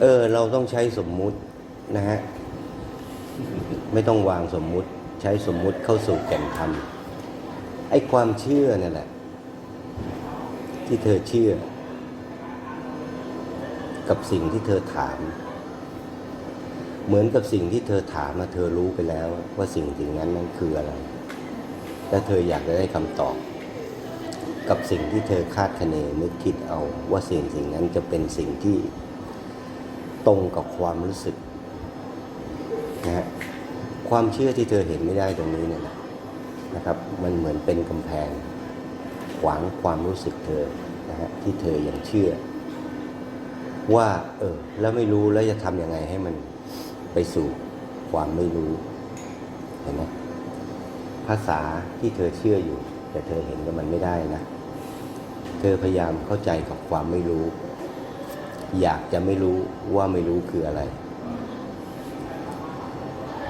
เออ เราต้องใช้สมมุตินะฮะ ไม่ต้องวางสมมุติใช้สมมุติเข้าสู่แก่นธรรมไอ้ความเชื่อนั่นแหละ ที่เธอเชื่อ กับสิ่งที่เธอถาม เหมือนกับสิ่งที่เธอถามมาเธอรู้ไปแล้ว ว่าสิ่งสิ่งนั้นนั้นคืออะไร และเธออยากจะได้คำตอบ กับสิ่งที่เธอคาดคะเนนึกคิดเอา ว่าสิ่งสิ่งนั้นจะเป็นสิ่งที่ ตรงกับความรู้สึกนะฮะความเชื่อที่เธอเห็นไม่ได้ตรงนี้เนี่ยนะนะครับ มันเหมือนเป็นกำแพง ขวางความรู้สึกเธอนะฮะที่เธอยังเชื่อ ว่าเออแล้วไม่รู้แล้วจะทำยังไงให้มันไปสู่ความไม่รู้เห็นไหมภาษาที่เธอเชื่ออยู่ แต่เธอเห็นว่ามันไม่ได้นะ เธอพยายามเข้าใจกับความไม่รู้ อยากจะไม่รู้ว่าไม่รู้คืออะไร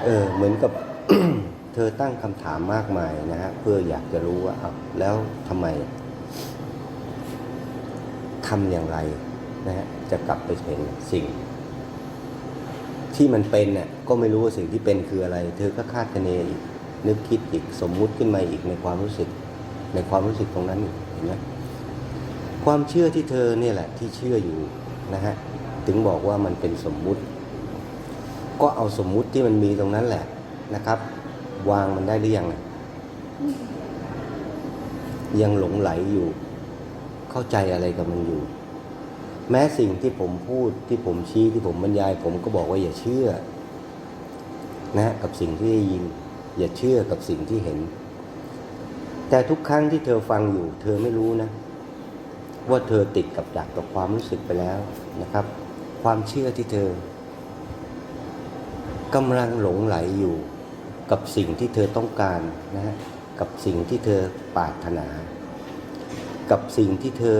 เออ เหมือนกับ เธอตั้งคำถามมากมายนะฮะเพื่ออยากจะรู้ว่าเอาแล้วทำไมทำอย่างไรนะฮะจะกลับไปเห็นสิ่ง ที่มันเป็นเนี่ยก็ไม่รู้ว่าสิ่งที่เป็นคืออะไร เธอก็คาดคะเนอีกนึกคิดอีกสมมุติขึ้นมาอีกในความรู้สึก ในความรู้สึกตรงนั้นอีกเห็นไหมความเชื่อที่เธอเนี่ยแหละที่เชื่ออยู่ นะฮะถึงบอกว่ามันเป็นสมมุติ ก็เอาสมมุติที่มันมีตรงนั้นแหละนะครับ วางมันได้หรือยังยังหลงไหลอยู่ เข้าใจอะไรกับมันอยู่ แม้สิ่งที่ผมพูดที่ผมชี้ที่ผมบรรยาย ผมก็บอกว่าอย่าเชื่อ นะกับสิ่งที่ได้ยิน อย่าเชื่อกับสิ่งที่เห็น แต่ทุกครั้งที่เธอฟังอยู่ เธอไม่รู้นะ ว่าเธอติดกับดักกับความรู้สึกไปแล้วนะครับ ความเชื่อที่เธอกำลังหลงไหลอยู่กับสิ่งที่เธอต้องการนะฮะกับสิ่งที่เธอปรารถนา กับสิ่งที่เธอ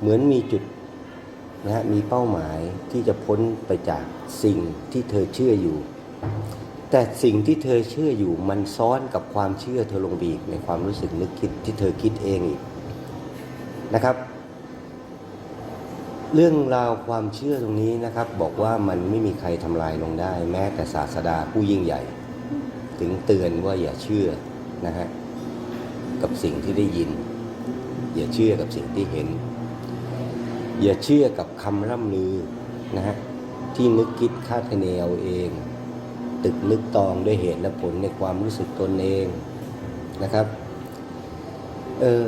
เหมือนมีจุดนะฮะมีเป้าหมายที่จะพ้นไปจากสิ่งที่เธอเชื่ออยู่ แต่สิ่งที่เธอเชื่ออยู่มันซ้อนกับความเชื่อเธอลงไปอีกในความรู้สึกนึกคิดที่เธอคิดเองอีกนะครับ เรื่องราวความเชื่อตรงนี้นะครับ บอกว่ามันไม่มีใครทำลายลงได้ แม้แต่ศาสดาผู้ยิ่งใหญ่ ถึงเตือนว่าอย่าเชื่อนะฮะกับสิ่งที่ได้ยิน อย่าเชื่อกับสิ่งที่เห็น อย่าเชื่อกับคำร่ำลือนะฮะที่นึกคิดคาดคะเนเอาเอง ตึกนึกตองด้วยเหตุและผลในความรู้สึกตนเองนะครับเออ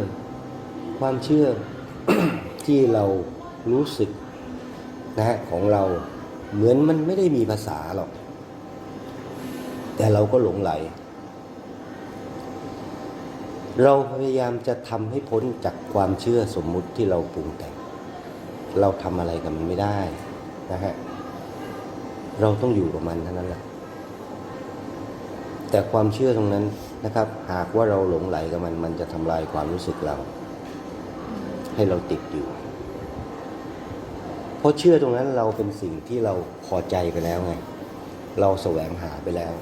ความเชื่อที่เรา รู้สึกนะฮะของเราเหมือนมันไม่ได้มีภาษาหรอก แต่เราก็หลงไหล เราพยายามจะทำให้พ้นจากความเชื่อสมมุติที่เราปรุงแต่ง เราทำอะไรกับมันไม่ได้นะฮะเราต้องอยู่กับมันเท่านั้นแหละแต่ความเชื่อตรงนั้นนะครับ หากว่าเราหลงไหลกับมันมันจะทำลายความรู้สึกเรา ให้เราติดอยู่ เพราะเชื่อตรงนั้นเราเป็นสิ่งที่เราพอใจไปแล้วไง เราแสวงหาไปแล้ว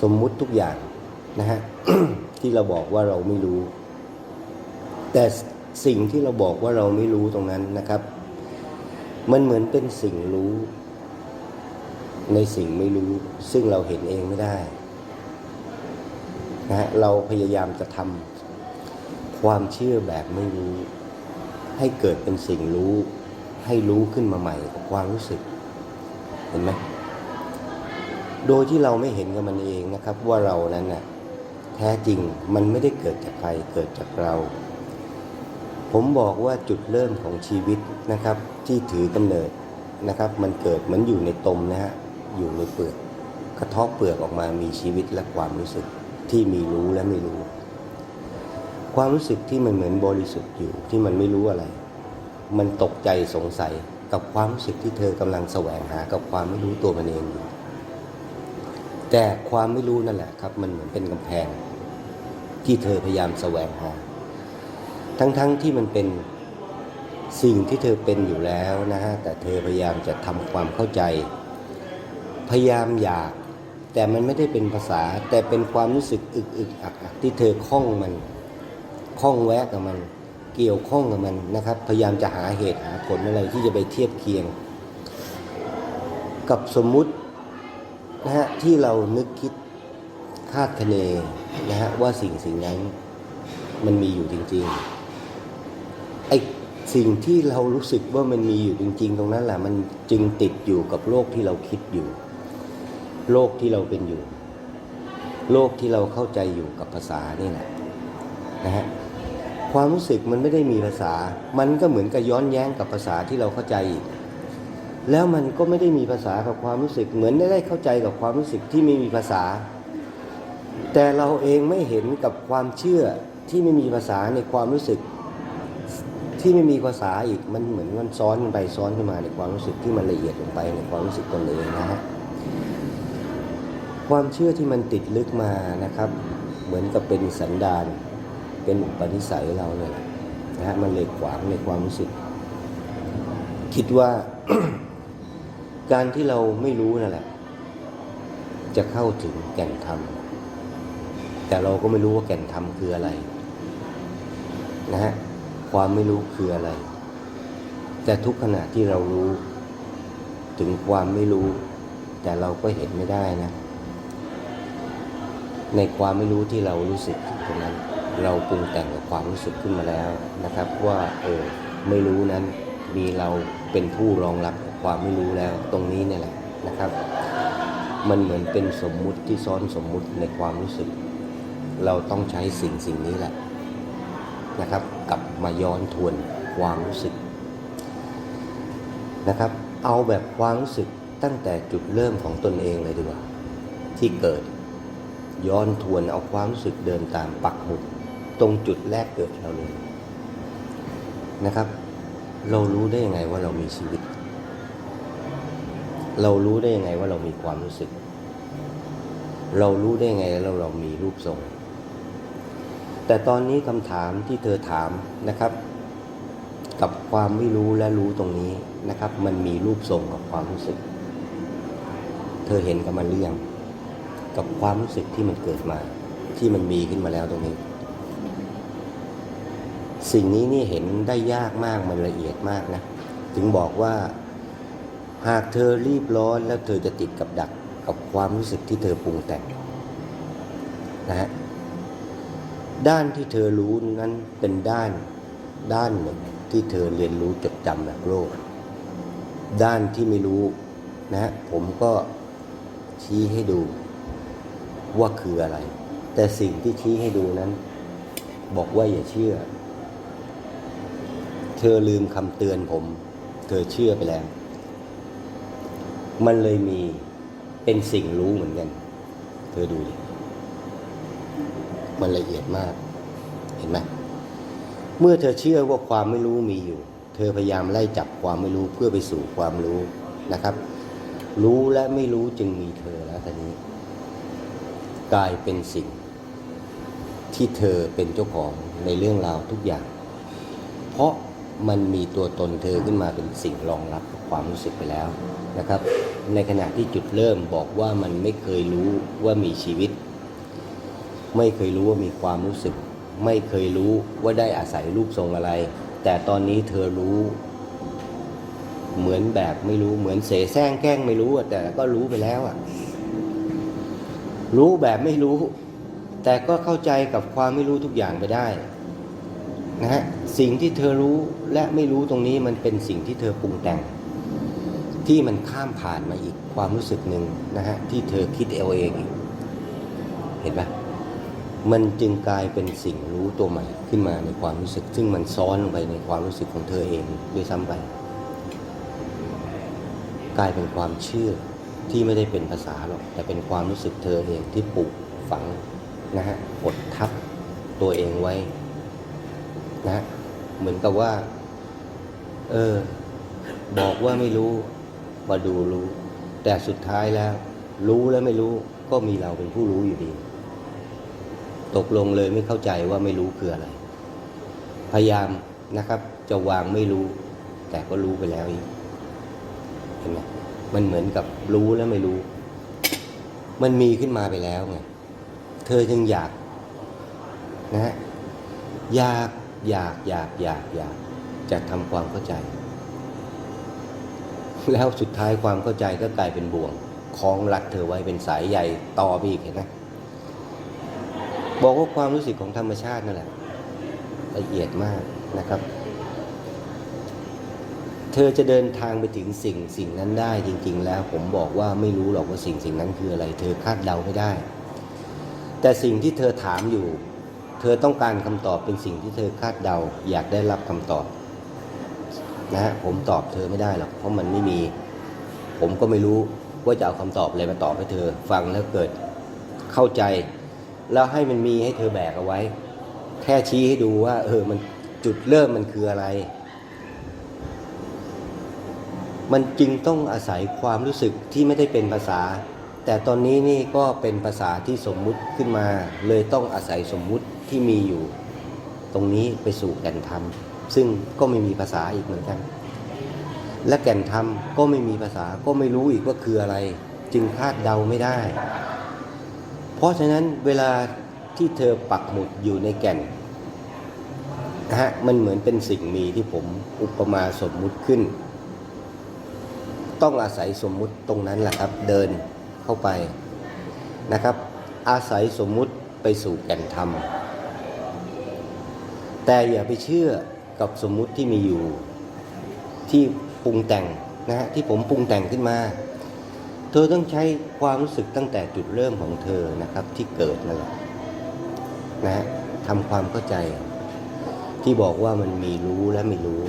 สมมุติทุกอย่างนะฮะที่เราบอกว่าเราไม่รู้ แต่สิ่งที่เราบอกว่าเราไม่รู้ตรงนั้นนะครับ มันเหมือนเป็นสิ่งรู้ ในสิ่งไม่รู้ ซึ่งเราเห็นเองไม่ได้นะฮะเราพยายามจะทำความเชื่อแบบไม่รู้ ให้เกิดเป็นสิ่งรู้ ให้รู้ขึ้นมาใหม่กับความรู้สึก เห็นไหมโดยที่เราไม่เห็นกับมันเองนะครับ ว่าเรานั้นน่ะแท้จริงมันไม่ได้เกิดจากใครเกิดจากเรา ผมบอกว่าจุดเริ่มของชีวิตนะครับ ที่ถือกำเนิดนะครับ มันเกิดเหมือนอยู่ในตมนะฮะอยู่ในเปลือกกระเทบเปลือกออกมามีชีวิตและความรู้สึกที่มีรู้และไม่รู้ ความรู้สึกที่มันเหมือนบริสุทธิ์อยู่ที่มันไม่รู้อะไร มันตกใจสงสัยกับความรู้สึกที่เธอกำลังแสวงหากับความไม่รู้ตัวมันเองอยู่แต่ความไม่รู้นั่นแหละครับ มันเหมือนเป็นกำแพง ที่เธอพยายามแสวงหา ทั้งๆทที่มันเป็นสิ่งที่เธอเป็นอยู่แล้วนะฮะแต่เธอพยายามจะทำความเข้าใจ พยายามอยาก แต่มันไม่ได้เป็นภาษา แต่เป็นความรู้สึกอึกอึกอักอักที่เธอคล้องมันคล้องแวะกับมัน เกี่ยวข้องกับมันนะครับ พยายามจะหาเหตุหาผลอะไรที่จะไปเทียบเคียง กับสมมุตินะฮะที่เรานึกคิดคาดคะเนนะฮะว่าสิ่งสิ่งนั้นมันมีอยู่จริงๆไอสิ่งที่เรารู้สึกว่ามันมีอยู่จริง ๆ ตรงนั้นแหละมันจึงติดอยู่กับโลกที่เราคิดอยู่ โลกที่เราเป็นอยู่ โลกที่เราเข้าใจอยู่กับภาษานี่แหละนะฮะ ความรู้สึกมันไม่ได้มีภาษา มันก็เหมือนกับย้อนแย้งกับภาษาที่เราเข้าใจอีก แล้วมันก็ไม่ได้มีภาษากับความรู้สึก เหมือนได้เข้าใจกับความรู้สึกที่ไม่มีภาษา แต่เราเองไม่เห็นกับความเชื่อที่ไม่มีภาษาในความรู้สึก ที่ไม่มีภาษาอีก มันเหมือนมันซ้อนไปซ้อนขึ้นมาในความรู้สึกที่มันละเอียดลงไปในความรู้สึกตนเองนะฮะ ความเชื่อที่มันติดลึกมานะครับ เหมือนกับเป็นสันดาน เป็นอุปนิสัยเราเลยนะฮะมันเลยขวางในความรู้สึก คิดว่าการที่เราไม่รู้นั่นแหละ จะเข้าถึงแก่นธรรมแต่เราก็ไม่รู้ว่าแก่นธรรมคืออะไรนะฮะความไม่รู้คืออะไร แต่ทุกขณะที่เรารู้ถึงความไม่รู้ แต่เราก็เห็นไม่ได้นะ ในความไม่รู้ที่เรารู้สึกตรงนั้น เราปรุงแต่งกับความรู้สึกขึ้นมาแล้วนะครับ ว่าเออไม่รู้นั้นมีเราเป็นผู้รองรับความไม่รู้แล้วตรงนี้เนี่ยแหละนะครับ มันเหมือนเป็นสมมุติที่ซ้อนสมมุติในความรู้สึก เราต้องใช้สิ่งสิ่งนี้แหละนะครับ กลับมาย้อนทวนความรู้สึกนะครับ เอาแบบความรู้สึกตั้งแต่จุดเริ่มของตนเองเลยดีกว่า ที่เกิดย้อนทวนเอาความรู้สึกเดินตามปักหมุด ตรงจุดแรกเกิดเราเลยนะครับ เรารู้ได้ยังไงว่าเรามีชีวิต เรารู้ได้ยังไงว่าเรามีความรู้สึก เรารู้ได้ยังไงแล้วเรามีรูปทรง แต่ตอนนี้คำถามที่เธอถามนะครับ กับความไม่รู้และรู้ตรงนี้นะครับ มันมีรูปทรงกับความรู้สึก เธอเห็นกับมันหรือยังกับความรู้สึกที่มันเกิดมา ที่มันมีขึ้นมาแล้วตรงนี้ สิ่งนี้นี่เห็นได้ยากมากมันละเอียดมากนะ ถึงบอกว่า หากเธอรีบร้อนแล้วเธอจะติดกับดักกับความรู้สึกที่เธอปรุงแต่งนะฮะด้านที่เธอรู้นั้นเป็นด้านด้านหนึ่งที่เธอเรียนรู้จดจำแบบโลก ด้านที่ไม่รู้นะฮะผมก็ชี้ให้ดูว่าคืออะไร แต่สิ่งที่ชี้ให้ดูนั้น บอกว่าอย่าเชื่อ เธอลืมคำเตือนผม เธอเชื่อไปแล้ว มันเลยมีเป็นสิ่งรู้เหมือนกัน เธอดูดิ มันละเอียดมาก เห็นไหมเมื่อเธอเชื่อว่าความไม่รู้มีอยู่ เธอพยายามไล่จับความไม่รู้เพื่อไปสู่ความรู้นะครับ รู้และไม่รู้จึงมีเธอแล้วตอนนี้ กลายเป็นสิ่ง ที่เธอเป็นเจ้าของในเรื่องราวทุกอย่าง เพราะ มันมีตัวตนเธอขึ้นมาเป็นสิ่งรองรับความรู้สึกไปแล้วนะครับ ในขณะที่จุดเริ่มบอกว่ามันไม่เคยรู้ว่ามีชีวิต ไม่เคยรู้ว่ามีความรู้สึก ไม่เคยรู้ว่าได้อาศัยรูปทรงอะไร แต่ตอนนี้เธอรู้ เหมือนแบบไม่รู้เหมือนเสแสร้งแกล้งไม่รู้แต่ก็รู้ไปแล้วอะรู้แบบไม่รู้ แต่ก็เข้าใจกับความไม่รู้ทุกอย่างไปได้ นะฮะสิ่งที่เธอรู้และไม่รู้ตรงนี้มันเป็นสิ่งที่เธอปรุงแต่ง ที่มันข้ามผ่านมาอีกความรู้สึกหนึ่งนะฮะที่เธอคิดเอาเองเห็นไหมมันจึงกลายเป็นสิ่งรู้ตัวใหม่ขึ้นมาในความรู้สึก ซึ่งมันซ้อนลงไปในความรู้สึกของเธอเองด้วยซ้ำไปกลายเป็นความเชื่อที่ไม่ได้เป็นภาษาหรอกแต่เป็นความรู้สึกเธอเองที่ปลูกฝังนะฮะกดทับตัวเองไว้ นะเหมือนกับว่า เออ บอกว่าไม่รู้ มาดูรู้ แต่สุดท้ายแล้ว รู้และไม่รู้ ก็มีเราเป็นผู้รู้อยู่ดี ตกลงเลยไม่เข้าใจว่าไม่รู้คืออะไร พยายามนะครับ จะวางไม่รู้ แต่ก็รู้ไปแล้วอีกเห็นไหมมันเหมือนกับรู้และไม่รู้ มันมีขึ้นมาไปแล้วไงเธอจึงอยากนะฮะอยาก อยากอยากอยากอยากจะทำความเข้าใจ แล้วสุดท้ายความเข้าใจก็กลายเป็นบ่วงคล้องรัดเธอไว้เป็นสายใหญ่ต่อไปอีกเห็นไหมบอกว่าความรู้สึกของธรรมชาตินั่นแหละละเอียดมากนะครับ เธอจะเดินทางไปถึงสิ่งสิ่งนั้นได้จริง ๆ แล้วผมบอกว่าไม่รู้หรอกว่าสิ่งสิ่งนั้นคืออะไร เธอคาดเดาไม่ได้ แต่สิ่งที่เธอถามอยู่ เธอต้องการคำตอบเป็นสิ่งที่เธอคาดเดา อยากได้รับคำตอบนะฮะผมตอบเธอไม่ได้หรอกเพราะมันไม่มี ผมก็ไม่รู้ว่าจะเอาคำตอบอะไรมาตอบให้เธอ ฟังแล้วเกิดเข้าใจ แล้วให้มันมีให้เธอแบกเอาไว้ แค่ชี้ให้ดูว่า เออมันจุดเริ่มมันคืออะไร มันจึงต้องอาศัยความรู้สึกที่ไม่ได้เป็นภาษา แต่ตอนนี้นี่ก็เป็นภาษาที่สมมุติขึ้นมา เลยต้องอาศัยสมมุติ ที่มีอยู่ตรงนี้ไปสู่แก่นธรรม ซึ่งก็ไม่มีภาษาอีกเหมือนกัน และแก่นธรรมก็ไม่มีภาษาก็ไม่รู้อีกว่าคืออะไร จึงคาดเดาไม่ได้ เพราะฉะนั้นเวลาที่เธอปักหมุดอยู่ในแก่นนะฮะมันเหมือนเป็นสิ่งมีที่ผมอุปมาสมมุติขึ้น ต้องอาศัยสมมุติตรงนั้นแหละครับ เดินเข้าไปนะครับ อาศัยสมมุติไปสู่แก่นธรรม แต่อย่าไปเชื่อกับสมมุติที่มีอยู่ ที่ปรุงแต่งนะฮะที่ผมปรุงแต่งขึ้นมา เธอต้องใช้ความรู้สึกตั้งแต่จุดเริ่มของเธอนะครับ ที่เกิดนั่นแหละนะฮะทำความเข้าใจ ที่บอกว่ามันมีรู้และไม่รู้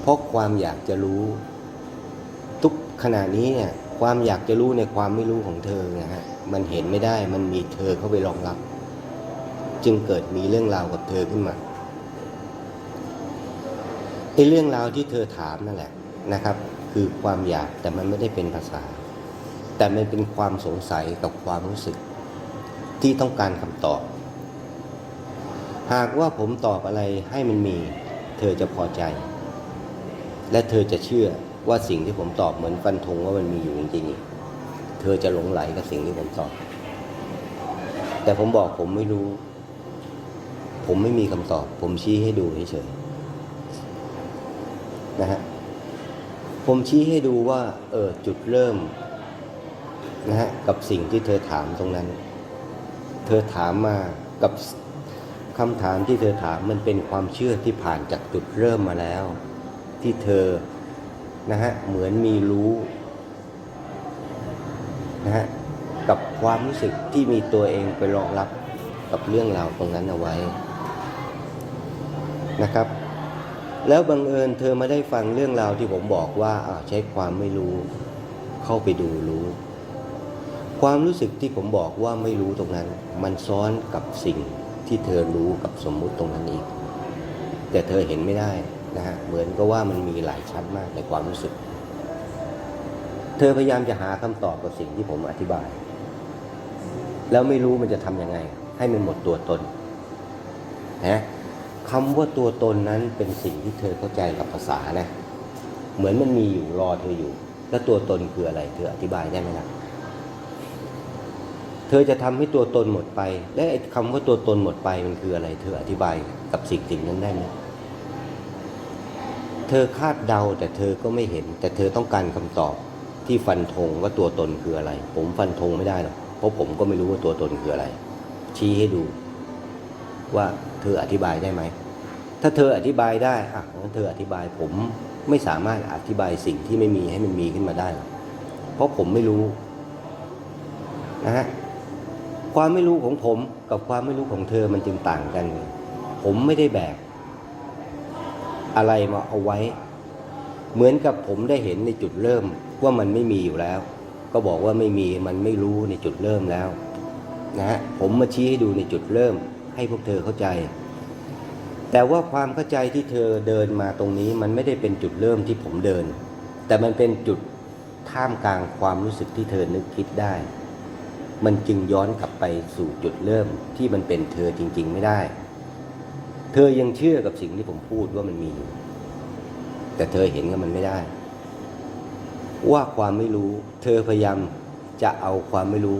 เพราะความอยากจะรู้ ทุกขณะนี้เนี่ยความอยากจะรู้ในความไม่รู้ของเธอนะฮะมันเห็นไม่ได้มันมีเธอเข้าไปรองรับ จึงเกิดมีเรื่องราวกับเธอขึ้นมาไอ้เรื่องราวที่เธอถามนั่นแหละนะครับ คือความอยากแต่มันไม่ได้เป็นภาษา แต่มันเป็นความสงสัยกับความรู้สึก ที่ต้องการคำตอบ หากว่าผมตอบอะไรให้มันมี เธอจะพอใจ และเธอจะเชื่อว่าสิ่งที่ผมตอบเหมือนฟันธงว่ามันมีอยู่จริงๆเธอจะหลงไหลกับสิ่งที่ผมตอบ แต่ผมบอกผมไม่รู้ ผมไม่มีคำตอบ ผมชี้ให้ดูเฉยๆนะฮะผมชี้ให้ดูว่า เออจุดเริ่มนะฮะกับสิ่งที่เธอถามตรงนั้น เธอถามมากับคำถามที่เธอถามมันเป็นความเชื่อที่ผ่านจากจุดเริ่มมาแล้ว ที่เธอนะฮะเหมือนมีรู้นะฮะกับความรู้สึกที่มีตัวเองไปรองรับกับเรื่องราวตรงนั้นเอาไว้ นะครับ แล้วบังเอิญเธอมาได้ฟังเรื่องราวที่ผมบอกว่าอาใช้ความไม่รู้ เข้าไปดูรู้ ความรู้สึกที่ผมบอกว่าไม่รู้ตรงนั้น มันซ้อนกับสิ่งที่เธอรู้กับสมมุติตรงนั้นอีก แต่เธอเห็นไม่ได้นะฮะเหมือนก็ว่ามันมีหลายชั้นมากในความรู้สึก เธอพยายามจะหาคำตอบกับสิ่งที่ผมอธิบาย แล้วไม่รู้มันจะทำยังไง ให้มันหมดตัวตนนะ คำว่าตัวตนนั้นเป็นสิ่งที่เธอเข้าใจกับภาษานะ เหมือนมันมีอยู่รอเธออยู่ แล้วตัวตนคืออะไร เธออธิบายได้ไหมล่ะเธอจะทำให้ตัวตนหมดไป และไอ้คำว่าตัวตนหมดไปมันคืออะไร เธออธิบายกับสิ่งสิ่งนั้นได้ไหมเธอคาดเดาแต่เธอก็ไม่เห็น แต่เธอต้องการคำตอบที่ฟันธงว่าตัวตนคืออะไร ผมฟันธงไม่ได้หรอกเพราะผมก็ไม่รู้ว่าตัวตนคืออะไร ชี้ให้ดูว่าเธออธิบายได้ไหม ถ้าเธออธิบายได้อะงั้นเธออธิบายผมไม่สามารถอธิบายสิ่งที่ไม่มีให้มันมีขึ้นมาได้หรอกเพราะผมไม่รู้นะฮะความไม่รู้ของผมกับความไม่รู้ของเธอมันจึงต่างกัน ผมไม่ได้แบก อะไรมาเอาไว้ เหมือนกับผมได้เห็นในจุดเริ่มว่ามันไม่มีอยู่แล้ว ก็บอกว่าไม่มีมันไม่รู้ในจุดเริ่มแล้วนะฮะผมมาชี้ให้ดูในจุดเริ่ม ให้พวกเธอเข้าใจ แต่ว่าความเข้าใจที่เธอเดินมาตรงนี้มันไม่ได้เป็นจุดเริ่มที่ผมเดิน แต่มันเป็นจุดท่ามกลางความรู้สึกที่เธอนึกคิดได้ มันจึงย้อนกลับไปสู่จุดเริ่มที่มันเป็นเธอจริง ๆ ไม่ได้ เธอยังเชื่อกับสิ่งที่ผมพูดว่ามันมีอยู่ แต่เธอเห็นกับมันไม่ได้ ว่าความไม่รู้ เธอพยายามจะเอาความไม่รู้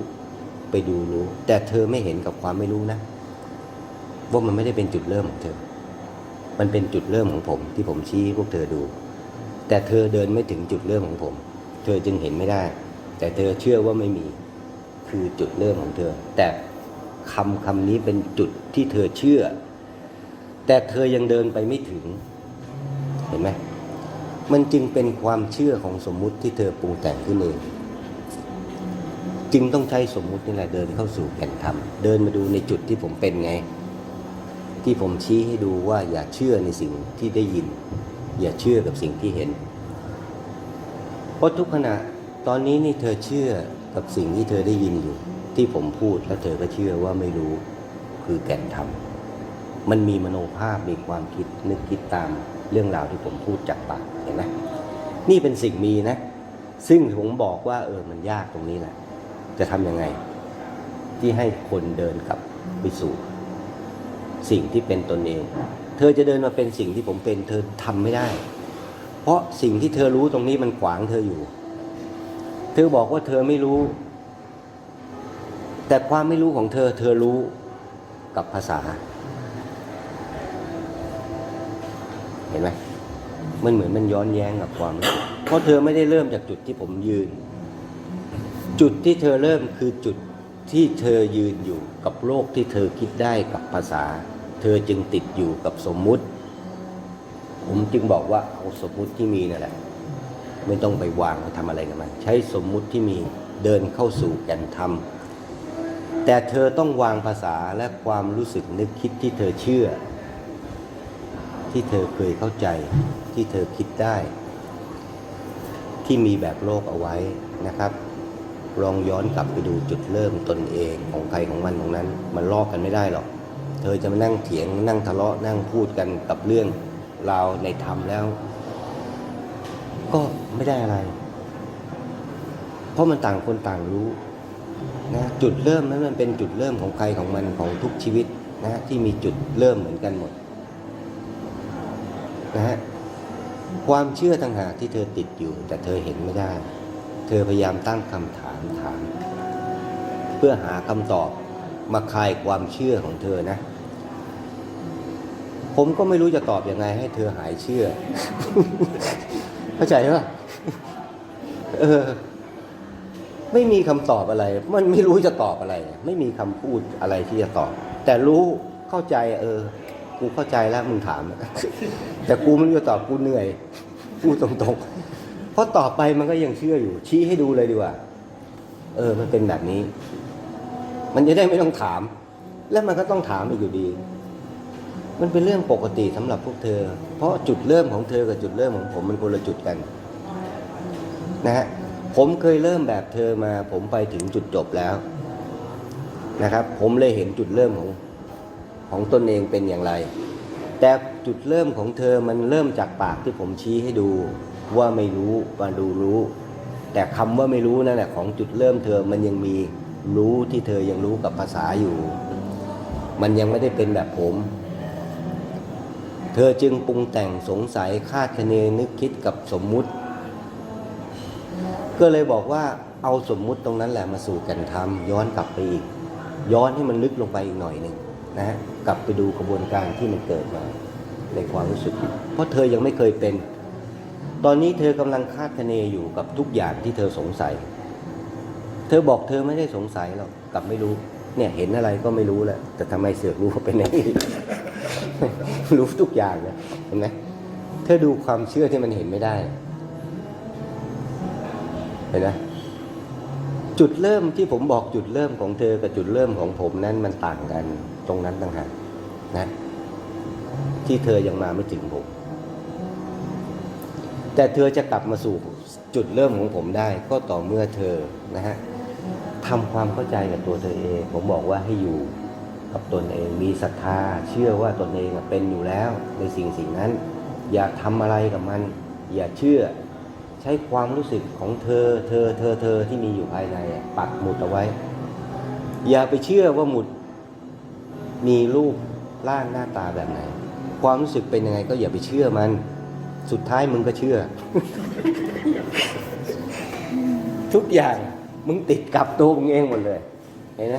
ไปดูรู้ แต่เธอไม่เห็นกับความไม่รู้นะ ว่ามันไม่ได้เป็นจุดเริ่มของเธอ มันเป็นจุดเริ่มของผมที่ผมชี้พวกเธอดูแแต่เธอเดินไม่ถึงจุดเริ่มของผม เธอจึงเห็นไม่ได้ แต่เธอเชื่อว่าไม่มี คือจุดเริ่มของเธอ แต่คำคำนี้เป็นจุดที่เธอเชื่อ แต่เธอยังเดินไปไม่ถึง เห็นไหมมันจึงเป็นความเชื่อของสมมุติที่เธอปรุงแต่งขึ้นเองจึงต้องใช้สมมุตินี่แหละเดินเข้าสู่แก่นธรรม เดินมาดูในจุดที่ผมเป็นไง ที่ผมชี้ให้ดูว่าอย่าเชื่อในสิ่งที่ได้ยิน อย่าเชื่อกับสิ่งที่เห็น เพราะทุกขณะตอนนี้นี่เธอเชื่อกับสิ่งที่เธอได้ยินอยู่ ที่ผมพูดแล้วเธอก็เชื่อว่าไม่รู้คือแก่นธรรมมันมีมโนภาพมีความคิดนึกคิดตามเรื่องราวที่ผมพูดจากปากเห็นไหมนี่เป็นสิ่งมีนะ ซึ่งผมบอกว่า เออมันยากตรงนี้แหละ จะทำยังไง ที่ให้คนเดินกลับไปสู่ สิ่งที่เป็นตนเอง เธอจะเดินมาเป็นสิ่งที่ผมเป็น เธอทำไม่ได้ เพราะสิ่งที่เธอรู้ตรงนี้มันขวางเธออยู่ เธอบอกว่าเธอไม่รู้ แต่ความไม่รู้ของเธอ เธอรู้กับภาษา เห็นไหมมันเหมือนมันย้อนแย้งกับความรู้เพราะเธอไม่ได้เริ่มจากจุดที่ผมยืน จุดที่เธอเริ่มคือจุดที่เธอยืนอยู่กับโลกที่เธอคิดได้กับภาษา เธอจึงติดอยู่กับสมมุติ ผมจึงบอกว่าเอาสมมุติที่มีนั่นแหละไม่ต้องไปวางไปทำอะไรกับมัน ใช้สมมุติที่มีเดินเข้าสู่แก่นธรรม แต่เธอต้องวางภาษาและความรู้สึกนึกคิดที่เธอเชื่อ ที่เธอเคยเข้าใจ ที่เธอคิดได้ ที่มีแบบโลกเอาไว้นะครับลองย้อนกลับไปดูจุดเริ่มตนเองของใครของมันตรงนั้น มันลอกกันไม่ได้หรอก เธอจะมานั่งเถียงนั่งทะเลาะนั่งพูดกันกับเรื่องราวในธรรมแล้ว ก็ไม่ได้อะไร เพราะมันต่างคนต่างรู้นะจุดเริ่มนั้นมันเป็นจุดเริ่มของใครของมันของทุกชีวิตนะที่มีจุดเริ่มเหมือนกันหมดนะฮะความเชื่อต่างหากที่เธอติดอยู่ แต่เธอเห็นไม่ได้ เธอพยายามตั้งคำถามถาม เพื่อหาคำตอบมาคลายความเชื่อของเธอนะ ผมก็ไม่รู้จะตอบอยังไงให้เธอหายเชื่อ เข้าใจปะเออ ไม่มีคำตอบอะไร มันไม่รู้จะตอบอะไร ไม่มีคำพูดอะไรที่จะตอบ แต่รู้เข้าใจ เออ กูเข้าใจแล้วมึงถาม แต่กูไม่รู้จะตอบกูเหนื่อย พูดตรงๆ เพราะต่อไปมันก็ยังเชื่ออยู่ ชี้ให้ดูเลยดีกว่า เออ มันเป็นแบบนี้ มันจะได้ไม่ต้องถาม แล้วมันก็ต้องถามอีกอยู่ดี มันเป็นเรื่องปกติสำหรับพวกเธอ เพราะจุดเริ่มของเธอกับจุดเริ่มของผมมันคนละจุดกันนะฮะผมเคยเริ่มแบบเธอมา ผมไปถึงจุดจบแล้วนะครับ ผมเลยเห็นจุดเริ่มของของตนเองเป็นอย่างไร แต่จุดเริ่มของเธอมันเริ่มจากปากที่ผมชี้ให้ดู ว่าไม่รู้ว่าดูรู้ แต่คำว่าไม่รู้นั่นแหละของจุดเริ่มเธอมันยังมีรู้ที่เธอยังรู้กับภาษาอยู่ มันยังไม่ได้เป็นแบบผม เธอจึงปรุงแต่งสงสัยคาดคะเนนึกคิดกับสมมุติ ก็เลยบอกว่าเอาสมมุติตรงนั้นแหละมาสู่กันธรรมย้อนกลับไปอีก ย้อนให้มันลึกลงไปอีกหน่อยหนึ่งนะฮะกลับไปดูกระบวนการที่มันเกิดมาในความรู้สึก เพราะเธอยังไม่เคยเป็น ตอนนี้เธอกำลังคาดคะเนอยู่กับทุกอย่างที่เธอสงสัย เธอบอกเธอไม่ได้สงสัยหรอกกลับไม่รู้ เนี่ยเห็นอะไรก็ไม่รู้แหละแต่ทำไมเสือกรู้ว่าเป็นอย่างนี้ รู้ทุกอย่างเนี่ยเห็นไหมเธอดูความเชื่อที่มันเห็นไม่ได้ เห็นไหมจุดเริ่มที่ผมบอกจุดเริ่มของเธอกับจุดเริ่มของผมนั้นมันต่างกันตรงนั้นต่างหากนะ ที่เธอยังมาไม่ถึงผม แต่เธอจะกลับมาสู่จุดเริ่มของผมได้ ก็ต่อเมื่อเธอนะฮะทำความเข้าใจกับตัวเธอเอง ผมบอกว่าให้อยู่ กับตนเองมีศรัทธาเชื่อว่าตนเองเป็นอยู่แล้วในสิ่งสิ่งนั้น อย่าทำอะไรกับมัน อย่าเชื่อ ใช้ความรู้สึกของเธอ เธอเธอเธอที่มีอยู่ภายในปักหมุดเอาไว้ อย่าไปเชื่อว่าหมุด มีรูปร่างหน้าตาแบบไหน ความรู้สึกเป็นยังไงก็อย่าไปเชื่อมัน สุดท้ายมึงก็เชื่อ ทุกอย่างมึงติดกับตัวมึงเองหมดเลยเห็นไหม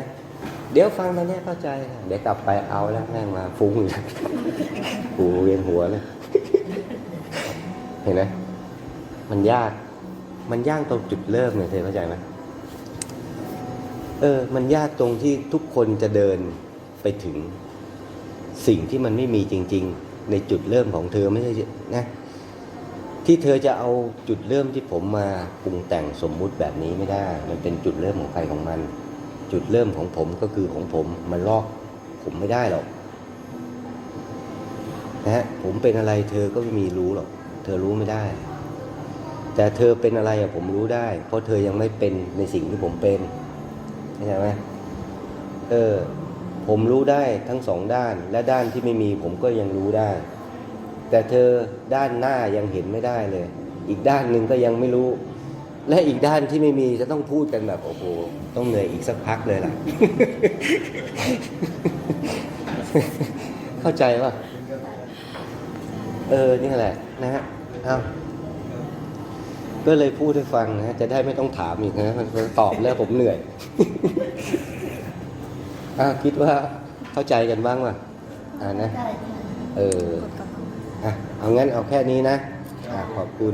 เดี๋ยวฟังตอนนี้เข้าใจ เดี๋ยวกลับไปเอาแล้วแม่งมาฟุ้งอีกหูเวียนหัวเลยเห็นไหมมันยาก มันยากตรงจุดเริ่มเนี่ยเธอเข้าใจไหมเออ มันยากตรงที่ทุกคนจะเดินไปถึงสิ่งที่มันไม่มีจริง ๆ ในจุดเริ่มของเธอไม่ใช่นะที่เธอจะเอาจุดเริ่มที่ผมมาปรุงแต่งสมมุติแบบนี้ไม่ได้ มันเป็นจุดเริ่มของใครของมัน จุดเริ่มของผมก็คือของผมมันลอกผมไม่ได้หรอกนะฮะผมเป็นอะไรเธอก็ไม่มีรู้หรอก เธอรู้ไม่ได้ แต่เธอเป็นอะไรอะผมรู้ได้ เพราะเธอยังไม่เป็นในสิ่งที่ผมเป็นเข้าใจไหมเออผมรู้ได้ทั้งสองด้าน และด้านที่ไม่มีผมก็ยังรู้ได้ แต่เธอด้านหน้ายังเห็นไม่ได้เลย อีกด้านหนึ่งก็ยังไม่รู้ และอีกด้านที่ไม่มีจะต้องพูดกันแบบโอ้โหต้องเหนื่อยอีกสักพักเลยล่ะ เข้าใจป่ะเออนี่แหละ นะฮะเอาก็เลยพูดให้ฟังนะจะได้ไม่ต้องถามอีกนะมันตอบแล้วผมเหนื่อยอะคิดว่าเข้าใจกันบ้างป่ะอ่านะได้ค่ะเอออะเอางั้นเอาแค่นี้นะอะขอบคุณ